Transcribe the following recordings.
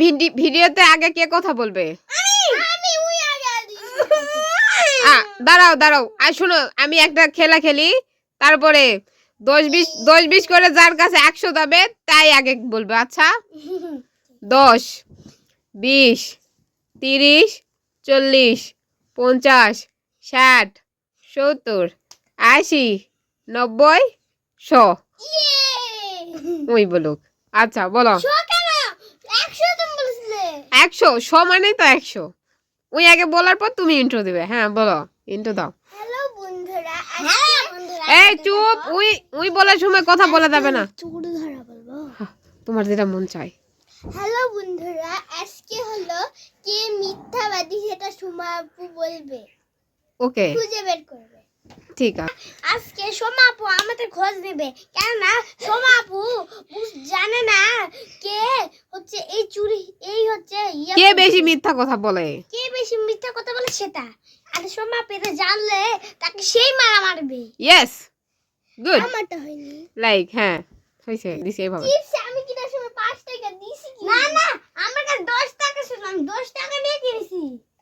ভিডি- ভিডিওতে আগে কে কথা বলবে? দাঁড়াও দাঁড়াও। আর শোনো আমি একটা খেলা খেলি তারপরে দশ বিশ দশ বিশ করে যার কাছে একশো যাবে তাই আগে বলবে। আচ্ছা? দশ বিশ তিরিশ চল্লিশ পঞ্চাশ ষাট সত্তর আশি নব্বই শো। ওই বলুক। আচ্ছা বলো শো কেন একশো তুমি বলেছিলে একশো শো মানে তো একশো। ওই আগে বলার পর তুমি ইন্ট্রো দিবে। হ্যাঁ বলো ইন্ট্রো দাও। হ্যালো বন্ধুরা হ্যাঁ। এই চুপ উই ওই বলার সময় কথা বলা যাবে না। বলব। তোমার যেটা মন চায়। হ্যালো বন্ধুরা আজকে হলো কে মিথ্যাবাদী সেটা সুমা আপু বলবে। ওকে। খুঁজে বের করবে। ঠিক আছে আজকে সোমা আপু আমাদের খোঁজ নেবে। কেননা সোমা আপু জানে না কে হচ্ছে এই চুরি হচ্ছে কে বেশি মিথ্যা কথা বলে? কে বেশি মিথ্যা কথা বলে সেটা। আর সোমা পেতে জানলে তাকে সেই মারা মারবে। ইয়েস গুড আমারটা হয়নি। লাইক হ্যাঁ হয়েছে দিছে চিপস আমি কিনার সময় পাঁচ টাকা দিয়েছি কি? না না আমার কাছে দশ টাকা ছিল আমি দশ টাকা নিয়ে কিনেছি।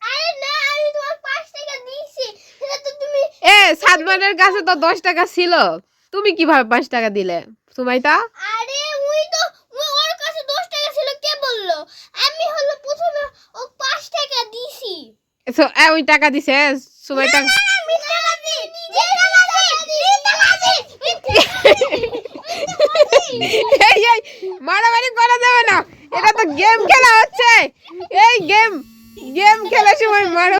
আরে না আমি তোমার পাঁচ টাকা দিয়েছি সেটা তো তুমি এ সাদমানের কাছে তো দশ টাকা ছিল। তুমি কীভাবে পাঁচ টাকা দিলে? সুমাইতা? আরে ওই তো ওই ওর কাছে দশ টাকা ছিল কে বলল আমি হলো প্রথমে ও পাঁচ টাকা দিয়েছি So, এ, ওই টাকা দিছে সবাই এই, মারামারি করা যাবে না। এটা তো গেম খেলা হচ্ছে। এই গেম গেম খেলার সময় মারা